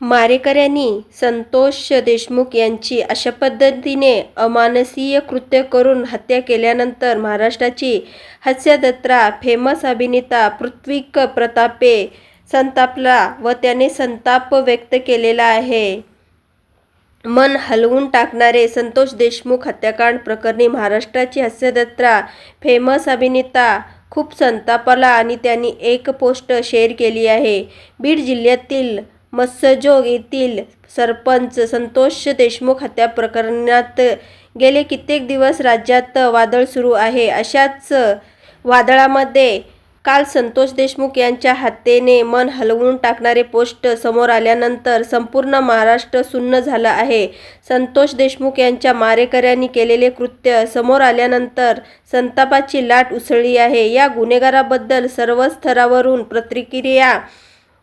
मारेकऱ्यांनी संतोष देशमुख यांची अशा पद्धतीने अमानसीय कृत्य करून हत्या केल्यानंतर महाराष्ट्राची हास्यजत्रा फेमस अभिनेता पृथ्वीक प्रतापे संतापला व त्याने संताप व्यक्त केलेला आहे. मन हलवून टाकणारे संतोष देशमुख हत्याकांड प्रकरणी महाराष्ट्राची हास्यजत्रा फेमस अभिनेता खूप संतापला आणि त्यांनी एक पोस्ट शेअर केली आहे. बीड जिल्ह्यातील मत्स्यजोग येथील सरपंच संतोष देशमुख हत्या प्रकरणात गेले कित्येक दिवस राज्यात वादळ सुरू आहे. अशाच वादळामध्ये काल संतोष देशमुख यांच्या हत्येने मन हलवून टाकणारे पोस्ट समोर आल्यानंतर संपूर्ण महाराष्ट्र सुन्न झालं आहे. संतोष देशमुख यांच्या मारेकऱ्यांनी केलेले कृत्य समोर आल्यानंतर संतापाची लाट उसळली आहे. या गुन्हेगाराबद्दल सर्व स्तरावरून प्रतिक्रिया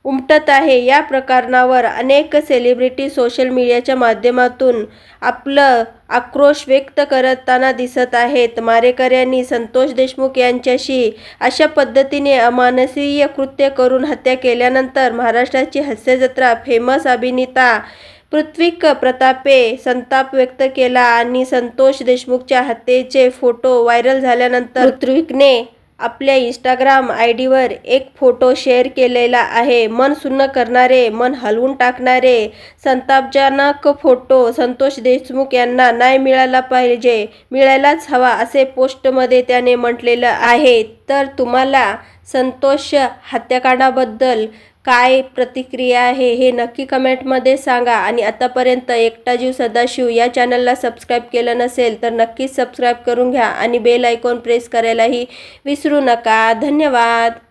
उमटत आहे. या प्रकरणावर अनेक सेलिब्रिटी सोशल मीडियाच्या माध्यमातून आपलं आक्रोश व्यक्त करताना दिसत आहेत. मारेकऱ्यांनी संतोष देशमुख यांच्याशी अशा पद्धतीने अमानसीय कृत्य करून हत्या केल्यानंतर महाराष्ट्राची हास्यजत्रा फेमस अभिनेता पृथ्वीक प्रतापे संताप व्यक्त केला आणि संतोष देशमुखच्या हत्येचे फोटो व्हायरल झाल्यानंतर पृथ्वीकने आपल्या इंस्टाग्राम आय डीवर एक फोटो शेअर केलेला आहे. मन सुन्न करणारे मन हलवून टाकणारे संतापजनक फोटो संतोष देशमुख यांना नाही मिळाला पाहिजे. मिळायलाच हवा असे पोस्टमध्ये त्याने म्हटलेलं आहे. तर तुम्हाला संतोष हत्याकांडाबद्दल काय प्रतिक्रिया आहे हे नक्की कमेंटमध्ये सांगा. आणि आतापर्यंत एकटा जीव सदाशिव या चॅनलला सबस्क्राईब केलं नसेल तर नक्कीच सबस्क्राईब करून घ्या आणि बेल आयकॉन प्रेस करायलाही विसरू नका. धन्यवाद.